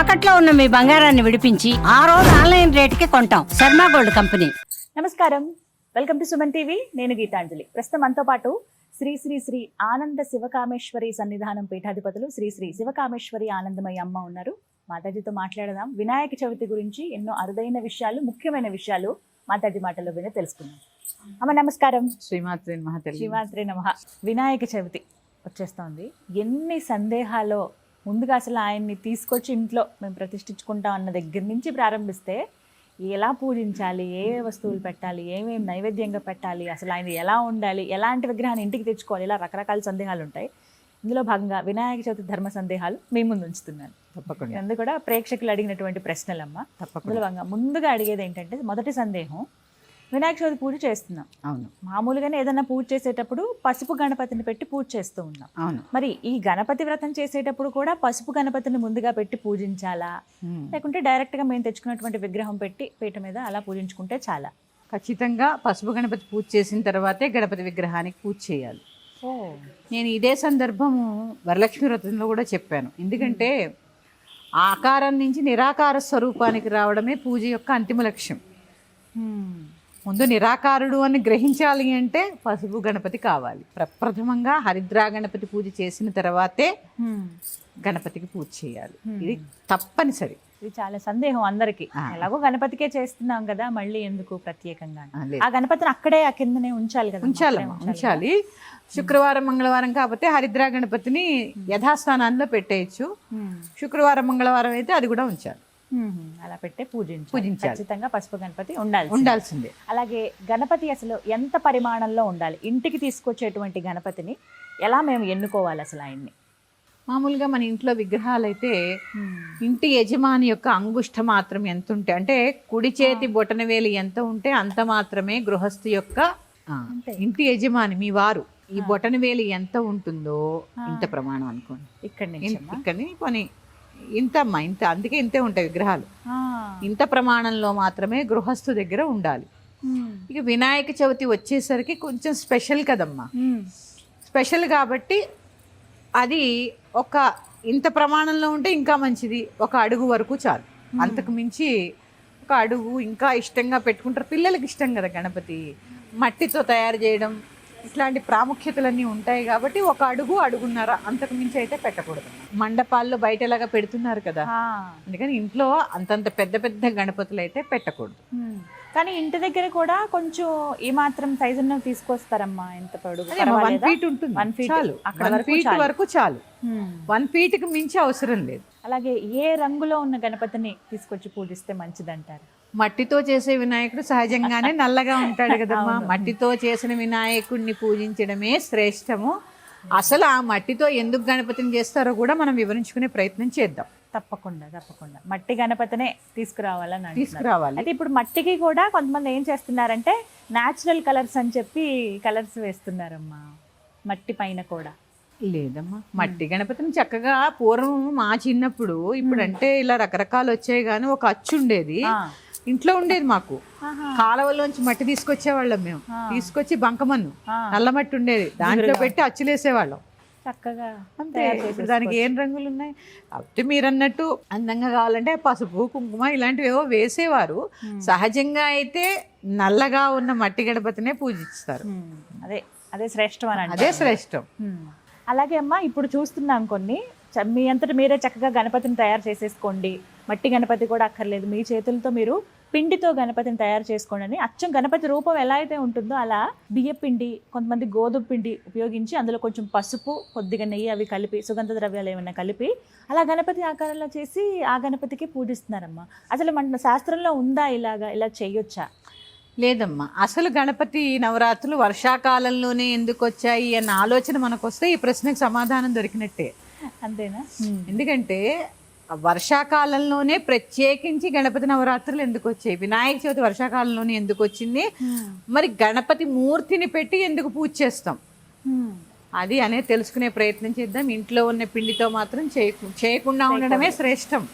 తాకట్లో ఉన్న మీ బంగారాన్ని విడిపించి ఆ రోజు ఆన్లైన్ రేటుకి కొంటాం. Sharma gold company. నమస్కారం. Welcome to Suman TV. నేను గీతాంజలి. ప్రస్తుతం మనతో పాటు శ్రీ శ్రీ శ్రీ ఆనంద శివకామేశ్వరి సన్నిధానం పీఠాధిపతులు శ్రీ శ్రీ శివకామేశ్వరి ఆనందమయ్య అమ్మ ఉన్నారు. మాతాజీతో మాట్లాడదాం. వినాయక చవితి గురించి ఎన్నో అరుదైన విషయాలు ముఖ్యమైన విషయాలు మాతాజీ మాటల్లో విని తెలుసుకుందాం. అమ్మ నమస్కారం. శ్రీమాత్రి మహతల్లి శివాత్రి నమ. వినాయక చవితి వచ్చేస్తోంది. ఎన్ని సందేహాలు ముందుగా అసలు ఆయన్ని తీసుకొచ్చి ఇంట్లో మేము ప్రతిష్ఠించుకుంటాం అన్న దగ్గర నుంచి ప్రారంభిస్తే ఎలా పూజించాలి ఏ ఏ వస్తువులు పెట్టాలి ఏమేమి నైవేద్యంగా పెట్టాలి అసలు ఆయన ఎలా ఉండాలి ఎలాంటి విగ్రహాన్ని ఇంటికి తెచ్చుకోవాలి ఇలా రకరకాల సందేహాలు ఉంటాయి. ఇందులో భాగంగా వినాయక చవితి ధర్మ సందేహాలు మీ ముందు ఉంచుతున్నాను. తప్పకుండా. ఇవన్నీ కూడా ప్రేక్షకులు అడిగినటువంటి ప్రశ్నలమ్మ. తప్పకుండా. ముందుగా అడిగేది ఏంటంటే మొదటి సందేహం వినాయక చవితి పూజ చేస్తున్నాం. అవును. మామూలుగానే ఏదైనా పూజ చేసేటప్పుడు పసుపు గణపతిని పెట్టి పూజ చేస్తూ ఉన్నాం. అవును. మరి ఈ గణపతి వ్రతం చేసేటప్పుడు కూడా పసుపు గణపతిని ముందుగా పెట్టి పూజించాలా. లేకుంటే డైరెక్ట్గా మేము తెచ్చుకున్నటువంటి విగ్రహం పెట్టి పీట మీద అలా పూజించుకుంటే చాలా. ఖచ్చితంగా పసుపు గణపతి పూజ చేసిన తర్వాతే గణపతి విగ్రహానికి పూజ చేయాలి. నేను ఇదే సందర్భము వరలక్ష్మి వ్రతంలో కూడా చెప్పాను. ఎందుకంటే ఆకారం నుంచి నిరాకార స్వరూపానికి రావడమే పూజ యొక్క అంతిమ లక్ష్యం. ముందు నిరాకారుడు అని గ్రహించాలి అంటే పసుపు గణపతి కావాలి. ప్రప్రథమంగా హరిద్రా గణపతి పూజ చేసిన తర్వాతే గణపతికి పూజ చేయాలి. ఇది తప్పనిసరి. ఇది చాలా సందేహం అందరికి. ఎలాగో గణపతికే చేస్తున్నాం కదా మళ్ళీ ఎందుకు ప్రత్యేకంగా. ఆ, గణపతిని అక్కడే ఆ కిందనే ఉంచాలి కదా ఉంచాలమ్మా ఉంచాలి శుక్రవారం మంగళవారం కాకపోతే హరిద్రా గణపతిని యథాస్థానాల్లో పెట్టేయచ్చు. శుక్రవారం మంగళవారం అయితే అది కూడా ఉంచాలి. అలా పెట్టే పూజించాలి. పూజించాలి. ఖచ్చితంగా పసుపు గణపతి ఉండాలి ఉండాల్సిందే. అలాగే గణపతి అసలు ఎంత పరిమాణంలో ఉండాలి? ఇంటికి తీసుకొచ్చేటువంటి గణపతిని ఎలా మేము ఎన్నుకోవాలి అసలు ఆయన్ని? మామూలుగా మన ఇంట్లో విగ్రహాలు అయితే ఇంటి యజమాని యొక్క అంగుష్ట మాత్రం ఎంత ఉంటే అంటే కుడి చేతి బొటన వేలు ఎంత ఉంటే అంత మాత్రమే గృహస్థు యొక్క. ఇంటి యజమాని మీ వారు. ఈ బొటన వేలు ఎంత ఉంటుందో ఇంత ప్రమాణం అనుకోండి. ఇక్కడి ఇక్కడిని కొని ఇంత అమ్మా ఇంత అందుకే ఇంతే ఉంటాయి విగ్రహాలు. ఇంత ప్రమాణంలో మాత్రమే గృహస్థు దగ్గర ఉండాలి. ఇక వినాయక చవితి వచ్చేసరికి కొంచెం స్పెషల్ కదమ్మా. మ్మ్. స్పెషల్ కాబట్టి అది ఒక ఇంత ప్రమాణంలో ఉంటే ఇంకా మంచిది. ఒక అడుగు వరకు చాలు. అంతకు మించి ఒక అడుగు ఇంకా ఇష్టంగా పెట్టుకుంటారు. పిల్లలకి ఇష్టం కదా గణపతి. మట్టితో తయారు చేయడం ఇట్లాంటి ప్రాముఖ్యతలన్నీ ఉంటాయి కాబట్టి ఒక అడుగు అడుగున్నర అంతకు మించి అయితే పెట్టకూడదు మండపాల్లో బయటలాగా పెడుతున్నారు కదా. అందుకని ఇంట్లో అంతంత పెద్ద పెద్ద గణపతులు అయితే పెట్టకూడదు. కానీ ఇంటి దగ్గర కూడా కొంచెం ఈ మాత్రం సైజు తీసుకొస్తారమ్మా ఎంత పొడుగు వన్? ఫీట్ ఉంటుంది One feet. చాలు అక్కడ వన్ ఫీట్. వరకు చాలు. వన్ ఫీట్కి మించి అవసరం లేదు అలాగే ఏ రంగులో ఉన్న గణపతిని తీసుకొచ్చి పూజిస్తే మంచిదంటారు మట్టితో చేసే వినాయకుడు సహజంగానే నల్లగా ఉంటాడు కదమ్మా. మట్టితో చేసిన వినాయకుడిని పూజించడమే శ్రేష్టము. అసలు ఆ మట్టితో ఎందుకు గణపతిని చేస్తారో కూడా మనం వివరించుకునే ప్రయత్నం చేద్దాం. తప్పకుండా తప్పకుండా. మట్టి గణపతినే తీసుకురావాలని. తీసుకురావాలి. అయితే ఇప్పుడు మట్టికి కూడా కొంతమంది ఏం చేస్తున్నారంటే న్యాచురల్ కలర్స్ అని చెప్పి కలర్స్ వేస్తున్నారమ్మా. మట్టి పైన కూడా. లేదమ్మా. మట్టి గణపతిని చక్కగా పూర్వం మా చిన్నప్పుడు ఇప్పుడు అంటే ఇలా రకరకాలు వచ్చాయి కానీ ఒక అచ్చు ఉండేది. ఇంట్లో ఉండేది మాకు. కాలవలోంచి మట్టి తీసుకొచ్చేవాళ్ళం మేము. తీసుకొచ్చి బంకమన్ను. నల్ల మట్టి ఉండేది. దాంట్లో పెట్టి అచ్చులేసేవాళ్ళం. చక్కగా అంతే. దానికి ఏం రంగులు ఉన్నాయి కాబట్టి మీరు అన్నట్టు అందంగా కావాలంటే పసుపు కుంకుమ ఇలాంటివి ఏవో వేసేవారు. సహజంగా అయితే నల్లగా ఉన్న మట్టి గణపతినే పూజిస్తారు. అదే అదే శ్రేష్టం అని అదే. శ్రేష్టం. అలాగే అమ్మా ఇప్పుడు చూస్తున్నాం కొన్ని. మీ అంతటి మీరే చక్కగా గణపతిని తయారు చేసేసుకోండి. మట్టి గణపతి కూడా అక్కర్లేదు. మీ చేతులతో మీరు పిండితో గణపతిని తయారు చేసుకోండి. అని అచ్చం గణపతి రూపం ఎలా అయితే ఉంటుందో అలా బియ్య పిండి కొంతమంది గోధుమ పిండి ఉపయోగించి అందులో కొంచెం పసుపు కొద్దిగా నెయ్యి అవి కలిపి సుగంధ ద్రవ్యాలు ఏమైనా కలిపి అలా గణపతి ఆకారంలో చేసి ఆ గణపతికి పూజిస్తున్నారమ్మా. అసలు మన శాస్త్రంలో ఉందా ఇలాగా? ఇలా చేయొచ్చా? లేదమ్మా. అసలు గణపతి నవరాత్రులు వర్షాకాలంలోనే ఎందుకు వచ్చాయి అన్న ఆలోచన మనకు వస్తే ఈ ప్రశ్నకు సమాధానం దొరికినట్టే. అంతేనా? ఎందుకంటే వర్షాకాలంలోనే ప్రత్యేకించి గణపతి నవరాత్రులు ఎందుకు వచ్చాయి? వినాయక చవితి వర్షాకాలంలోనే ఎందుకు వచ్చింది? మరి గణపతి మూర్తిని పెట్టి ఎందుకు పూజ చేస్తాం? ఉమ్. అది అనేది తెలుసుకునే ప్రయత్నం చేద్దాం. ఇంట్లో ఉన్న పిండితో మాత్రం చేయకు చేయకుండా ఉండడమే శ్రేష్టం.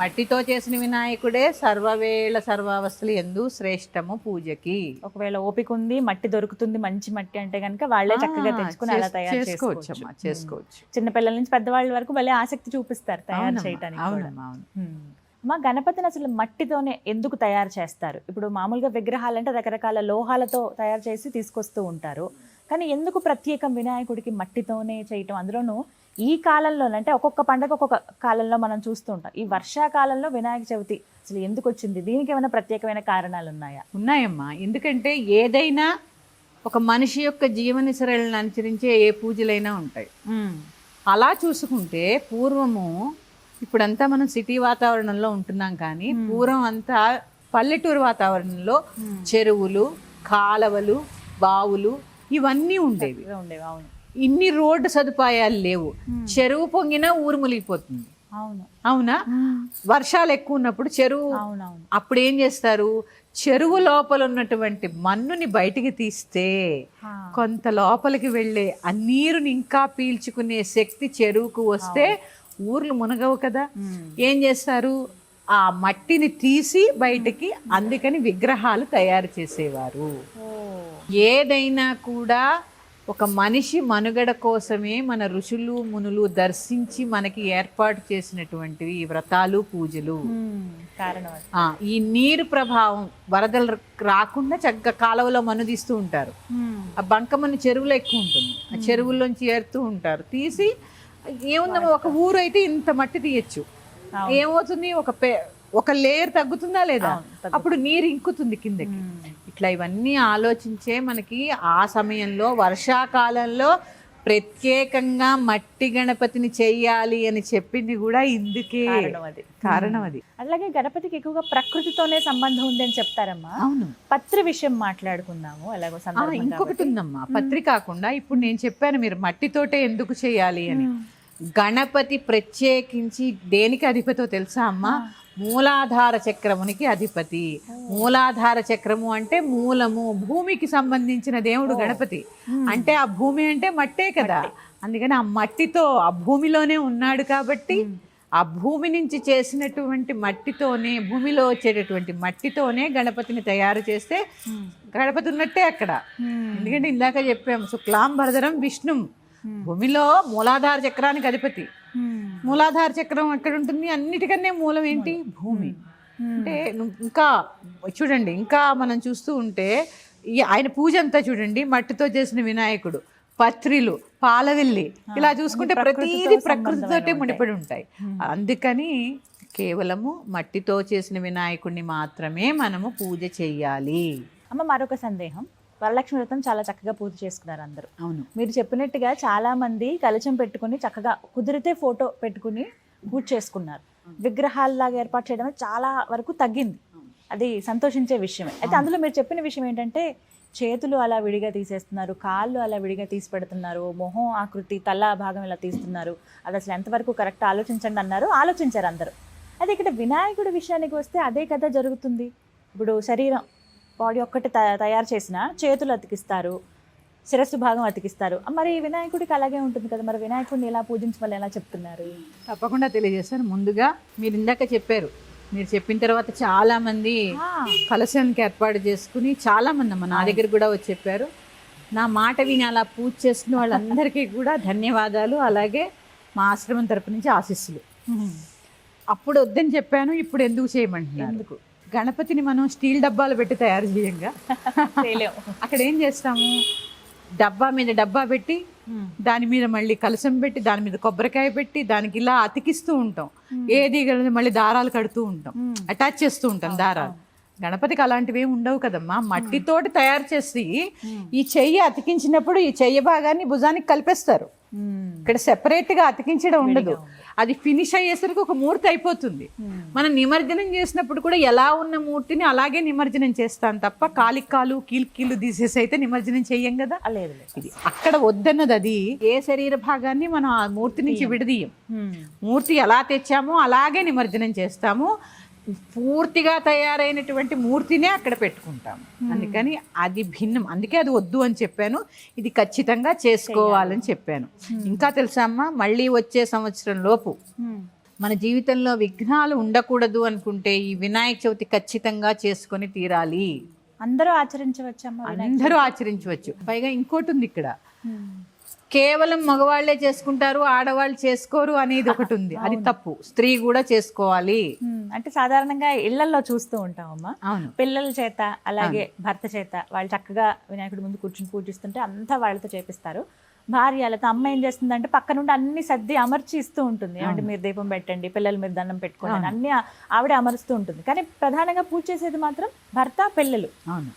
మట్టితో చేసిన వినాయకుడే సర్వవేళ సర్వావస్థలు ఎందు శ్రేష్టము పూజకి. ఒకవేళ ఓపిక ఉంది మట్టి దొరుకుతుంది మంచి మట్టి అంటే కనుక వాళ్ళే చక్కగా తెచ్చుకుని అలా తయారు చేసుకోవచ్చు చేసుకోవచ్చు. చిన్నపిల్లల నుంచి పెద్దవాళ్ళ వరకు భలే ఆసక్తి చూపిస్తారు తయారు చేయడానికి. అవునమ్మా, అవును. మా గణపతిని అసలు మట్టితోనే ఎందుకు తయారు చేస్తారు? ఇప్పుడు మామూలుగా విగ్రహాలంటే రకరకాల లోహాలతో తయారు చేసి తీసుకొస్తూ ఉంటారు. కానీ ఎందుకు ప్రత్యేకం వినాయకుడికి మట్టితోనే చేయటం? అందులోనూ ఈ కాలంలో అంటే ఒక్కొక్క పండగ ఒక్కొక్క కాలంలో మనం చూస్తూ ఉంటాం. ఈ వర్షాకాలంలో వినాయక చవితి అసలు ఎందుకు వచ్చింది? దీనికి ఏమైనా ప్రత్యేకమైన కారణాలు ఉన్నాయా? ఉన్నాయమ్మా. ఎందుకంటే ఏదైనా ఒక మనిషి యొక్క జీవన సరళను అనుసరించే ఏ పూజలైనా ఉంటాయి. అలా చూసుకుంటే పూర్వము ఇప్పుడంతా మనం సిటీ వాతావరణంలో ఉంటున్నాం కానీ పూర్వం అంతా పల్లెటూరు వాతావరణంలో చెరువులు కాలవలు బావులు ఇవన్నీ ఉండేవి. ఉండేవి అవును. ఇన్ని రోడ్డు సదుపాయాలు లేవు. చెరువు పొంగినా ఊరు మునిగిపోతుంది. అవును. అవునా? వర్షాలు ఎక్కువ ఉన్నప్పుడు చెరువు అప్పుడు ఏం చేస్తారు? చెరువు లోపల ఉన్నటువంటి మన్నుని బయటికి తీస్తే. కొంత లోపలికి వెళ్ళే ఆ నీరుని ఇంకా పీల్చుకునే శక్తి చెరువుకు వస్తే ఊర్లు మునగవు కదా. ఏం చేస్తారు? ఆ మట్టిని తీసి బయటికి అందుకని విగ్రహాలు తయారు చేసేవారు. ఏదైనా కూడా ఒక మనిషి మనుగడ కోసమే మన ఋషులు మునులు దర్శించి మనకి ఏర్పాటు చేసినటువంటివి ఈ వ్రతాలు పూజలు. ఈ నీరు ప్రభావం వరదలు రాకుండా చక్కగా కాలువలో మన్ను తీస్తూ ఉంటారు. ఆ బంకమన్ను చెరువులో ఎక్కువ ఉంటుంది. ఆ చెరువుల్లోంచి ఏరుతూ ఉంటారు. తీసి ఏముందమ్మా ఒక ఊరు అయితే ఇంత మట్టి తీయచ్చు. ఏమవుతుంది? ఒక పే ఒక లేయర్ తగ్గుతుందా లేదా? అప్పుడు నీరు ఇంకుతుంది కిందకి. ఇట్లా ఇవన్నీ ఆలోచించే మనకి ఆ సమయంలో వర్షాకాలంలో ప్రత్యేకంగా మట్టి గణపతిని చెయ్యాలి అని చెప్పింది కూడా ఇందుకే. కారణం అది. కారణం అది. అలాగే గణపతికి ఎక్కువగా ప్రకృతితోనే సంబంధం ఉంది అని చెప్తారమ్మా. అవును. పత్రి విషయం మాట్లాడుకుందాము సందర్భం ఇంకొకటి. ఉందమ్మా. పత్రి కాకుండా ఇప్పుడు నేను చెప్పాను మీరు మట్టితోటే ఎందుకు చేయాలి అని. గణపతి ప్రత్యేకించి దేనికి అధిపతో తెలుసా అమ్మా? మూలాధార చక్రమునికి అధిపతి. మూలాధార చక్రము అంటే మూలము భూమికి సంబంధించిన దేవుడు గణపతి. అంటే ఆ భూమి అంటే మట్టే కదా. అందుకని ఆ మట్టితో ఆ భూమిలోనే ఉన్నాడు కాబట్టి ఆ భూమి నుంచి చేసినటువంటి మట్టితోనే భూమిలో వచ్చేటటువంటి మట్టితోనే గణపతిని తయారు చేస్తే గణపతి ఉన్నట్టే అక్కడ. ఎందుకంటే ఇందాక చెప్పాము శుక్లాం భరదరం విష్ణు భూమిలో మూలాధార చక్రానికి అధిపతి. మూలాధార చక్రం ఎక్కడ ఉంటుంది? అన్నిటికన్నా మూలం ఏంటి? భూమి. అంటే ను- ఇంకా చూడండి ఇంకా మనం చూస్తూ ఉంటే ఆయన పూజ అంతా చూడండి మట్టితో చేసిన వినాయకుడు పత్రిలు పాలవెల్లి. ఇలా చూసుకుంటే ప్రతిదీ ప్రకృతితోటే ముడిపడి ఉంటాయి. అందుకని కేవలము మట్టితో చేసిన వినాయకుడిని మాత్రమే మనము పూజ చెయ్యాలి అమ్మ మరొక సందేహం. వరలక్ష్మి వ్రతం చాలా చక్కగా పూజ చేసుకున్నారు అందరూ. అవును. మీరు చెప్పినట్టుగా చాలా మంది కలచం పెట్టుకుని చక్కగా కుదిరితే ఫోటో పెట్టుకుని పూజ చేసుకున్నారు. విగ్రహాలలాగా ఏర్పాటు చేయడం చాలా వరకు తగ్గింది. అది సంతోషించే విషయమే. అయితే అందులో మీరు చెప్పిన విషయం ఏంటంటే చేతులు అలా విడిగా తీసేస్తున్నారు కాళ్ళు అలా విడిగా తీసి పెడుతున్నారు మొహం ఆకృతి తల భాగం ఇలా తీస్తున్నారు. అది అసలు ఎంతవరకు కరెక్ట్ ఆలోచించండి అన్నారు. ఆలోచించారు అందరూ. అదే ఇక్కడ వినాయకుడి విషయానికి వస్తే అదే కదా జరుగుతుంది. ఇప్పుడు శరీరం బాడీ ఒక్కటి తయారు చేసిన చేతులు అతికిస్తారు శిరస్సు భాగం అతికిస్తారు. మరి వినాయకుడికి అలాగే ఉంటుంది కదా మరి వినాయకుడిని ఎలా పూజించమని ఎలా చెప్తున్నారు? తప్పకుండా తెలియజేస్తాను ముందుగా మీరు ఇందాక చెప్పారు మీరు చెప్పిన తర్వాత చాలా మంది కలశానికి ఏర్పాటు చేసుకుని చాలా మంది అమ్మ నా దగ్గర కూడా వచ్చి చెప్పారు. నా మాట విని అలా పూజ చేస్తున్న వాళ్ళందరికీ కూడా ధన్యవాదాలు అలాగే మా ఆశ్రమం తరపు నుంచి ఆశీస్సులు. అప్పుడు వద్దని చెప్పాను ఇప్పుడు ఎందుకు చేయమంటున్నారు? ఎందుకు? గణపతిని మనం స్టీల్ డబ్బాలు పెట్టి తయారు చేయంగా. అక్కడ ఏం చేస్తాము? డబ్బా మీద డబ్బా పెట్టి దాని మీద మళ్ళీ కలసం పెట్టి దాని మీద కొబ్బరికాయ పెట్టి దానికి ఇలా అతికిస్తూ ఉంటాం. ఏది మళ్ళీ దారాలు కడుతూ ఉంటాం. అటాచ్ చేస్తూ ఉంటాం దారాలు. గణపతికి అలాంటివి ఉండవు కదమ్మా. మట్టితోటి తయారు చేసి ఈ చెయ్యి అతికించినప్పుడు ఈ చెయ్యి భాగాన్ని భుజానికి కలిపేస్తారు. ఇక్కడ సెపరేట్గా అతికించడం ఉండదు. అది ఫినిష్ అయ్యేసరికి ఒక మూర్తి అయిపోతుంది. మనం నిమజ్జనం చేసినప్పుడు కూడా ఎలా ఉన్న మూర్తిని అలాగే నిమజ్జనం చేస్తాం తప్ప కాలికి కాలు కీలు కీలు తీసేసి అయితే నిమజ్జనం చెయ్యం కదా? లేదు ఇది అక్కడ వద్దన్నది అది. ఏ శరీర భాగాన్ని మనం ఆ మూర్తి నుంచి విడదీయం. మూర్తి ఎలా తెచ్చామో అలాగే నిమజ్జనం చేస్తాము. పూర్తిగా తయారైనటువంటి మూర్తినే అక్కడ పెట్టుకుంటాము అందుకని అది భిన్నం. అందుకే అది వద్దు అని చెప్పాను. ఇది ఖచ్చితంగా చేసుకోవాలని చెప్పాను. ఇంకా తెలుసా అమ్మా? మళ్ళీ వచ్చే సంవత్సరం లోపు మన జీవితంలో విఘ్నాలు ఉండకూడదు అనుకుంటే ఈ వినాయక చవితి ఖచ్చితంగా చేసుకొని తీరాలి. అందరూ ఆచరించవచ్చమ్మా వినాయక అందరూ ఆచరించవచ్చు. పైగా ఇంకోటి ఉంది ఇక్కడ. కేవలం మగవాళ్ళే చేసుకుంటారు ఆడవాళ్ళు చేసుకోరు అనేది ఒకటి ఉంది. అది తప్పు. స్త్రీ కూడా చేసుకోవాలి. అంటే సాధారణంగా ఇళ్ళలో చూస్తూ ఉంటామమ్మా. అవును. పిల్లల చేత అలాగే భర్త చేత వాళ్ళు చక్కగా వినాయకుడి ముందు కూర్చుని పూజిస్తుంటే అంతా వాళ్ళతో చేపిస్తారు. భార్యలతో అమ్మ ఏం చేస్తుందంటే పక్క నుండి అన్ని సర్ది అమర్చి ఇస్తూ ఉంటుంది. ఏమంటే మీరు దీపం పెట్టండి పిల్లలు మీరు దండం పెట్టుకోండి అని అన్ని ఆవిడే అమరుస్తూ ఉంటుంది. కానీ ప్రధానంగా పూజ చేసేది మాత్రం భర్త పిల్లలు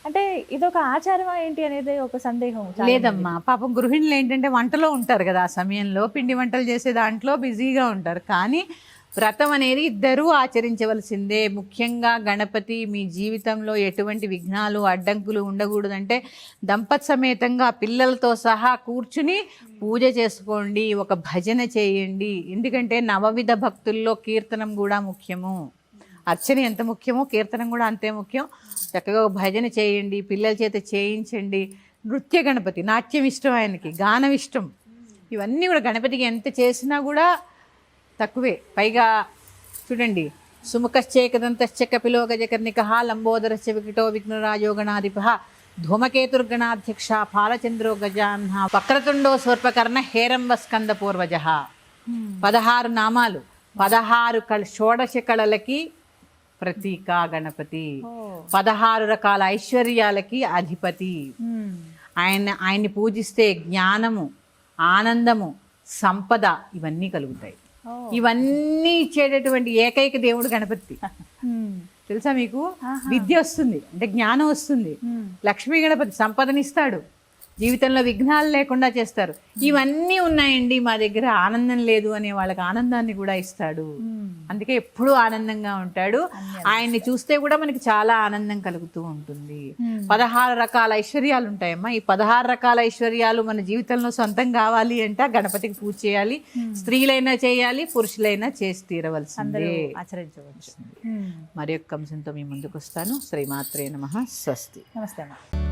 అంటే ఇదొక ఆచారమా ఏంటి అనేది ఒక సందేహం లేదమ్మా. పాపం గృహిణులు ఏంటంటే వంటలో ఉంటారు కదా ఆ సమయంలో పిండి వంటలు చేసే దాంట్లో బిజీగా ఉంటారు. కానీ వ్రతం అనేది ఇద్దరూ ఆచరించవలసిందే. ముఖ్యంగా గణపతి మీ జీవితంలో ఎటువంటి విఘ్నాలు అడ్డంకులు ఉండకూడదంటే దంపతి సమేతంగా పిల్లలతో సహా కూర్చుని పూజ చేసుకోండి ఒక భజన చేయండి. ఎందుకంటే నవవిధ భక్తుల్లో కీర్తనం కూడా ముఖ్యము. అర్చన ఎంత ముఖ్యమో కీర్తనం కూడా అంతే ముఖ్యం. చక్కగా ఒక భజన చేయండి పిల్లల చేత చేయించండి. నృత్య గణపతి నాట్యం ఇష్టం ఆయనకి గానం ఇష్టం. ఇవన్నీ కూడా గణపతికి ఎంత చేసినా కూడా తక్కువే. పైగా చూడండి సుముఖశ్చేకదంతశ్చ కపిలో గజకర్ణిక లంబోదరశ్చ వికటో విఘ్నరాజో గణాధిప ధూమకేతుర్గణాధ్యక్ష పాలచంద్రో గజాహ్న వక్రతుండో స్వర్పకర్ణ హేరంబ స్కంద పూర్వజ పదహారు నామాలు. పదహారు కళ షోడశ కళలకి ప్రతీక గణపతి. పదహారు రకాల ఐశ్వర్యాలకి అధిపతి. ఆయన ఆయన్ని పూజిస్తే జ్ఞానము ఆనందము సంపద ఇవన్నీ కలుగుతాయి. ఇవన్నీ ఇచ్చేటటువంటి ఏకైక దేవుడు గణపతి. తెలుసా మీకు? విద్య వస్తుంది అంటే జ్ఞానం వస్తుంది. లక్ష్మీ గణపతి సంపదనిస్తాడు. జీవితంలో విఘ్నాలు లేకుండా చేస్తారు. ఇవన్నీ ఉన్నాయండి మా దగ్గర. ఆనందం లేదు అనే వాళ్ళకి ఆనందాన్ని కూడా ఇస్తాడు. ఉమ్. అందుకే ఎప్పుడూ ఆనందంగా ఉంటాడు. ఆయన్ని చూస్తే కూడా మనకి చాలా ఆనందం కలుగుతూ ఉంటుంది. పదహారు రకాల ఐశ్వర్యాలు ఉంటాయమ్మా. ఈ పదహారు రకాల ఐశ్వర్యాలు మన జీవితంలో సొంతం కావాలి అంటే గణపతికి పూజ చేయాలి స్త్రీలైనా చేయాలి పురుషులైనా చేసి తీరవలసిందే. ఆచరించవచ్చు. ఉమ్. మరి యొక్క అంశంతో మీ ముందుకు వస్తాను. శ్రీమాత్రే నమ. స్వస్తి. నమస్తే అమ్మా.